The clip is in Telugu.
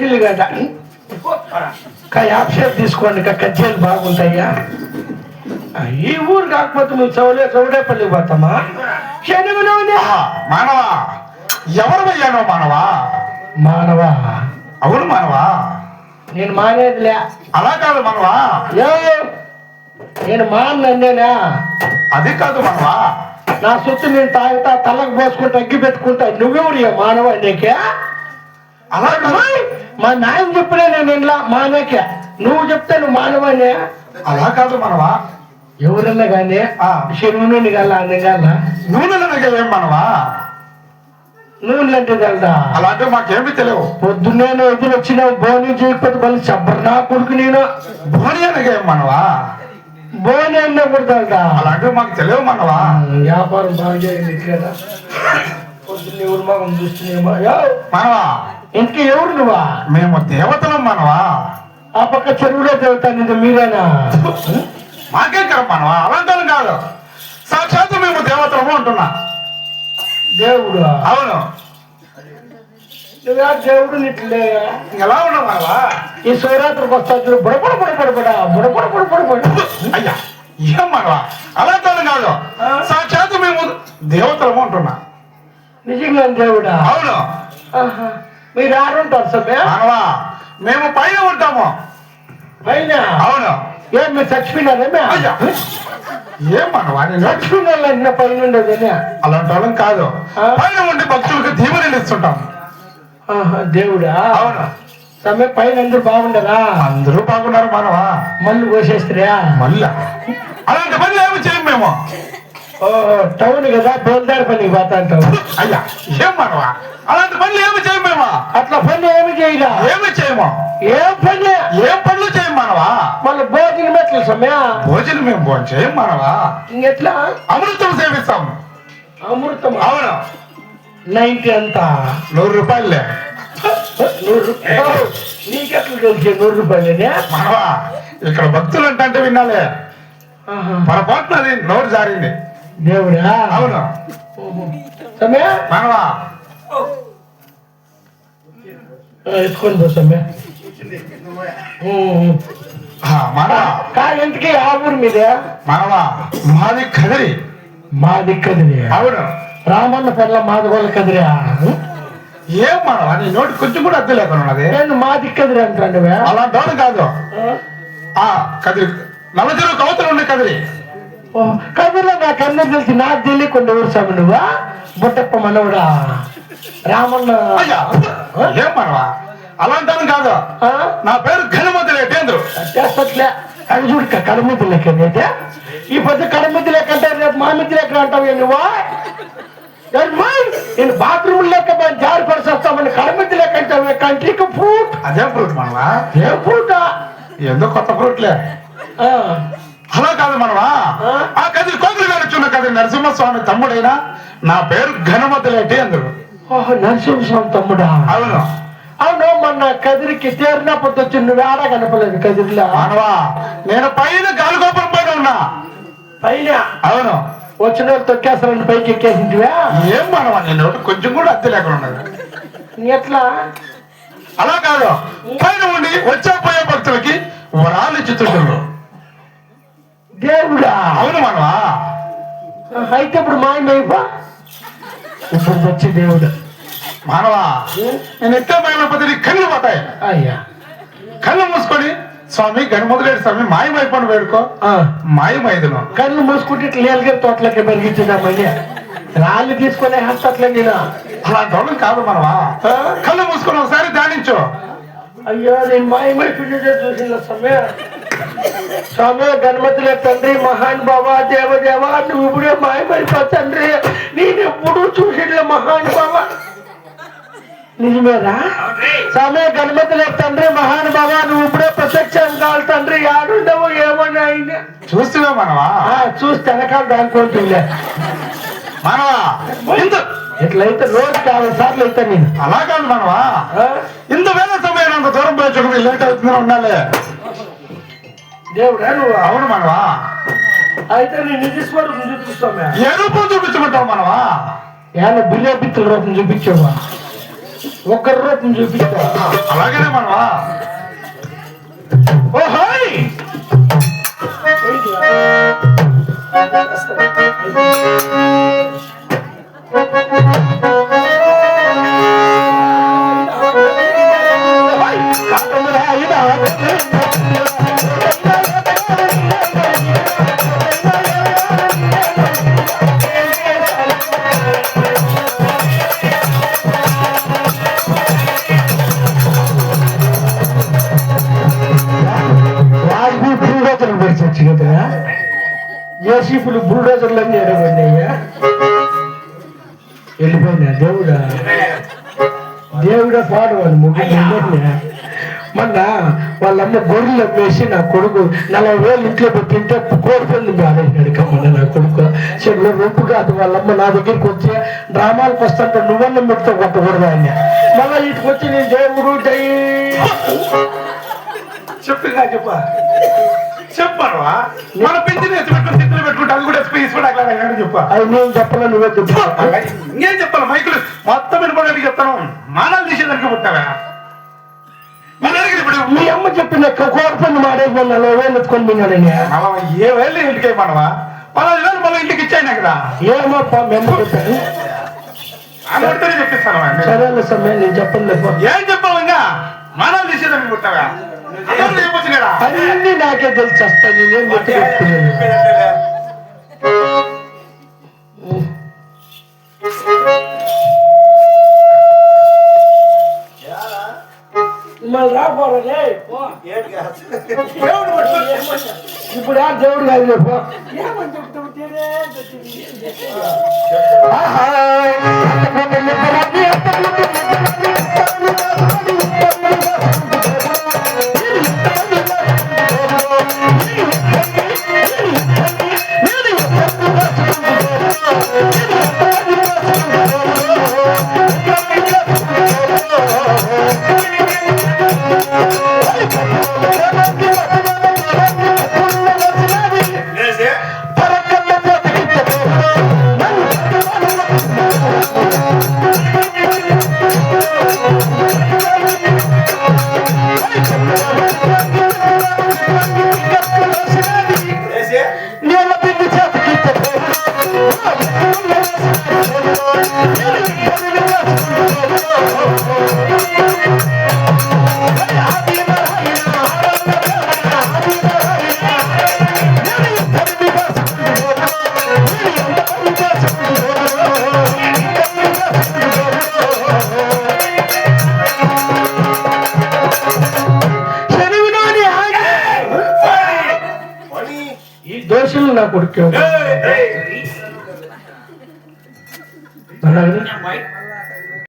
సైకిల్ కదా? యాప్ షేప్ తీసుకోండి కజ్జీలు బాగుంటాయా? ఈ ఊరు కాకపోతే మేము చౌలే చౌడేపల్లికి పోతామా? మానవా ఎవరు అయ్యానో మానవా? మానవా? అవును మానవా? నేను మానేదిలే. అలా కాదు మానవా? నేను మానేనా అది కాదు మానవా? నా సొత్తు నేను తాగుతా తలకు పోసుకుంటా అగ్గి పెట్టుకుంటా నువ్వెవడు మానవ నీకే? అలా కాదు. మా నాయన చెప్పినా నేను ఇలా మానకే. నువ్వు చెప్తే నువ్వు మానవనే అలా కాదు మానవా. ఎవరన్నా కానీ ఆ. శనువుని గల అనగాల నూనె ఏం మానవా. నువ్వు లాంటి గలదా అలాంటి మాకేమి తెలియవు. పొద్దున్నే ఎదురు వచ్చినావు బోని చేయకపోతే మళ్ళీ చెప్పరు నా కొడుకు నేను. భోని అనగా ఏం మానవా. బోని అన్న కొడతాడా అలాంటివి మాకు తెలియవు మానవా. వ్యాపారం బాగా జరిగింది కదా పొద్దున్న ఎవరు మగం చూస్తున్నామో మానవా ఇంటికి ఎవరు నువ్వా? మేము దేవతలం మానవా? ఆ పక్క చెరువులో చదువుతాను మీరేనా? మాకేం కదా మానవా? అలాంటి కాదు. సాక్షాత్తు మేము దేవతలము అంటున్నా. దేవుడు? అవును. నువ్వా దేవుడు నిట్లే. ఎలా ఉన్నావు మానవా ఈ శివరాత్రికి వస్తా చూడు బుడబుడ బుడబుడ బుడబుడ బుడబుడ బుడబుడ అయ్యా ఏం మానవా అలాంటి కాదు. సాక్షాత్తు మేము దేవతలము అంటున్నా. నిజంగా దేవుడా? అవును. ఆహా. మీరు ఆడుంటారు సభ్య. మానవా మేము పైన ఉంటాము. పైన? అవును. ఏం మీరు చచ్చిపోయినారే అయ్యా. ఏం మానవా? నేను చచ్చిపోయిన పైన ఉండేదని అలాంటి వాళ్ళం కాదు? పైన ఉండి భక్తులకు దీవెనలు ఇస్తుంటాం. దేవుడా? అవును. సమ్మె పైన అందరూ బాగుండరా అందరూ బాగున్నారు మానవా? మళ్ళీ కోసేస్తారా మళ్ళా. అలాంటి పనులు ఏమి చేయం మేము? టౌన్ కదా బోల్దారి పనికి పోతా అంటావు. అయ్యా ఏం మానవా? అలాంటి పనులు ఏమి చేయం మేము? అట్లా పని ఏమి చేయరా ఏమి చేయము? ఏం పని ఏం పనులు చేయం మానవా? మళ్ళీ భోజనం ఎట్లా సమ్మె భోజనం మేము భోజనం చేయం మానవా? ఇంకెట్లా? అమృతం సేవిస్తాం. అమృతం అవును. నైన్టీ అంతా? నూరు రూపాయలే. నూరు రూపాయలు నీకెట్లా తెలిసే నూరు రూపాయలేనే మానవా ఇక్కడ భక్తులు అంటే వినాలే ఆహా. పొరపాటున అది నోరు జారింది. దేవుడా? అవును. సమ్మె మానవా? ఎత్తుకొని పో. ఆ, మానవా? కా ఇంటికి ఆ ఊరు మీదే? మానవా? మాది కదిరి. మా దిక్కది అవును. రామన్న పిల్ల మాదిగోళ్ళ కదిరా? ఏం మానవా? నీ నోటి కొంచెం కూడా అద్దె లేకుండా ఉన్నది. నేను మా దిక్కదిరి అంటాండివే అలాంటి కాదు. ఆ? కదిరి. నల్లచెరువు కవతలు ఉండే కదిరి. కదిలో నాకు అన్నీ తెలిసి నాకు తెలియకుండా ఊరు స్వామి నువ్వా? బుట్టప్ప మనవడా? రామన్న. ఏం మానవా? అలాంటి కాదు? నా పేరు ఘనమతి లేటేంద్రు. చేస్తట్లే అది చూడు కడమిద్ది లెక్క అయితే ఈ పొద్దు కడమిద్ది లెక్క అంటే రేపు మామిద్ది లెక్క అంటావు నువ్వా? నేను బాత్రూమ్ లెక్క జారి పరిచేస్తామని కడమిద్ది లెక్క అంటావు కంట్రీకి ఫ్రూట్? అదే ఫ్రూట్ మనవా? ఏం ఫ్రూట్? ఏందో కొత్త ఫ్రూట్లే. అలా కాదు మనవా. ఆ? కదిరి కోకిలి గారు చున్న కదిరి నరసింహస్వామి తమ్ముడైనా. నా పేరు ఘనమతి లేటేంద్రు ఓహో నరసింహస్వామి తమ్ముడా? అవును. అవును మొన్న కదిరికి తేరిన పొద్దు వచ్చి నువ్వు ఆడ కనపలేదు కదిరిలో? మానవా నేను పైన గాలిగోపురం పైన ఉన్నా. పైన? అవును. వచ్చిన వాళ్ళు తొక్కేస్తారని పైకి ఎక్కేసింటివా? ఏం మానవా నీ నోటి కొంచెం కూడా అద్దె లేకుండా ఎట్లా? అలా కాదు. పైన ఉండి వచ్చే పోయే భక్తులకి వరాలు ఇచ్చుతుంటారు దేవుడా! అవును మనవా అయితే ఇప్పుడు మాయమైపా ఇప్పుడు వచ్చి దేవుడు. మానవా? నేను ఎత్తే మైలపతి నీ కళ్ళు పోతాయి? అయ్యా. కళ్ళు మూసుకొని స్వామి గణముదులేడు స్వామి మాయమైపోను వేడుకో. ఆ, మాయమైదును. కళ్ళు మూసుకుంటే ఇట్లా నీలగిరి తోటలకి పెరిగించుదామని రాళ్ళు తీసుకొని హాస్పిటల్ నేను? అలాంటి వాళ్ళం కాదు మనవా? కళ్ళు మూసుకొని ఒకసారి ధ్యానించు. అయ్యో నేను మాయమైపోయినదే చూసిన సమయ స్వామి గణపతిలే తండ్రి మహాన్ బాబా దేవదేవ నువ్వు ఇప్పుడే మాయమైపో తండ్రి. నేను ఎప్పుడు చూసిన మహాన్ బాబా నిజమేరా? స్వామి గణపతిలే తండ్రి మహాన్ బాబా నువ్వు ఇప్పుడే ప్రత్యక్షం కావాలి తండ్రి. ఆడుండవు ఏమన్నా ఆయన చూస్తున్నా మనవా? చూసి వెనకాల దానికోవట్లే మనవా? ఇంత ఇట్లయితే రోజుకి యాభై సార్లు అయితే నేను. అలా కాదు మనవా? ఇంత వేల సమయం అంత దూరం పోయి చూడండి లేట్ అవుతుందని ఉండాలి. దేవుడా నువ్వు అవును మనవా? అయితే నేను నిజ స్వరూపం చూపిస్తామే ఏ రూపం చూపించమంటావు మనవా? ఏమన్నా బిల్లే పిత్తుల రూపం చూపించావా? ఒక్కరి రూపం చూపిస్తా అలాగనే మనవా? ఓ హాయ్ పెంచచ్చు కదరా ఏసీపులు బుల్డోజర్లు అన్ని ఎడబడినాయ్యా వెళ్ళిపోయినా దేవుడా? దేవుడే పాడవాడు ముగ్గురు మొన్న వాళ్ళమ్మ గొర్రెలు అమ్మేసి నా కొడుకు నలభై వేలు ఇంట్లో పెట్టింటే కోడిపోయింది ఆడేసినాడు కమ్మన్న నా కొడుకు. చెట్లు రొప్పు కాదు వాళ్ళమ్మ నా దగ్గరికి వచ్చి డ్రామాలకు వస్తుంటే నువ్వన్న మెట్టుతో కొట్టకూడదు ఆయన. మళ్ళీ ఇటుకు వచ్చి నేను దేవుడు చెప్పుగా చెప్ప. చెప్పనవా మన పెట్టుకుని తిట్లు పెట్టుకుంటే అది కూడా అట్లా చెప్ప. అది నేను చెప్పలే నువ్వే చెప్పు. ఇంకేం చెప్పాలి? మైకులు మొత్తం వినపడేది చెప్తాను. మానాలు తీసేదానికి పుట్టావా? మీ అమ్మ చెప్పిన కోరపండి మాడేసి మొన్న వేలు ఎత్తుకొని పోయినాడని ఏ వేలు ఇంటికి మనవా పదహైదు వేలు మళ్ళీ ఇంటికి ఇచ్చాయినా కదా? ఏమప్పా మేము చెప్పాను. చెప్పిస్తాను. సరేలే నేను చెప్పండి పో. ఏం చెప్పావు ఇంకా? మానాలు తీసేదానికి పుట్టావా? అన్ని నాకే తెలిసి వస్తాయి నేనేం మళ్ళీ రాపోరే ఇప్పుడు ఆ దేవుడు కాదు చెప్పు ఆహా నీళ్ళ దోషులు నా కొడుకు